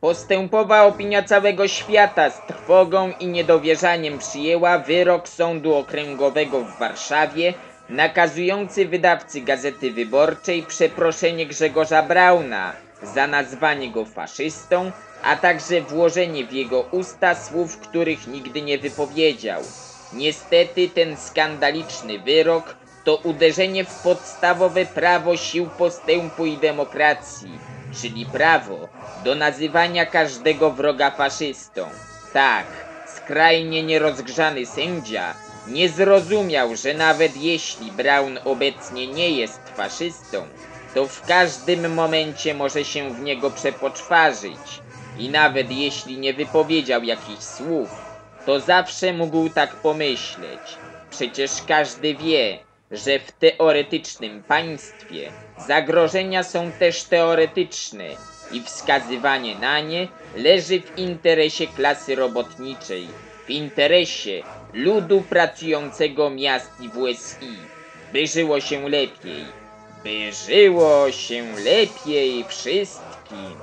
Postępowa opinia całego świata z trwogą i niedowierzaniem przyjęła wyrok Sądu Okręgowego w Warszawie nakazujący wydawcy Gazety Wyborczej przeproszenie Grzegorza Brauna za nazwanie go faszystą, a także włożenie w jego usta słów, których nigdy nie wypowiedział. Niestety ten skandaliczny wyrok to uderzenie w podstawowe prawo sił postępu i demokracji, czyli prawo do nazywania każdego wroga faszystą. Tak, skrajnie nierozgrzany sędzia nie zrozumiał, że nawet jeśli Brown obecnie nie jest faszystą, to w każdym momencie może się w niego przepoczwarzyć. I nawet jeśli nie wypowiedział jakichś słów, to zawsze mógł tak pomyśleć. Przecież każdy wie, że w teoretycznym państwie zagrożenia są też teoretyczne i wskazywanie na nie leży w interesie klasy robotniczej, w interesie ludu pracującego miast i WSI, by żyło się lepiej, by żyło się lepiej wszystkim.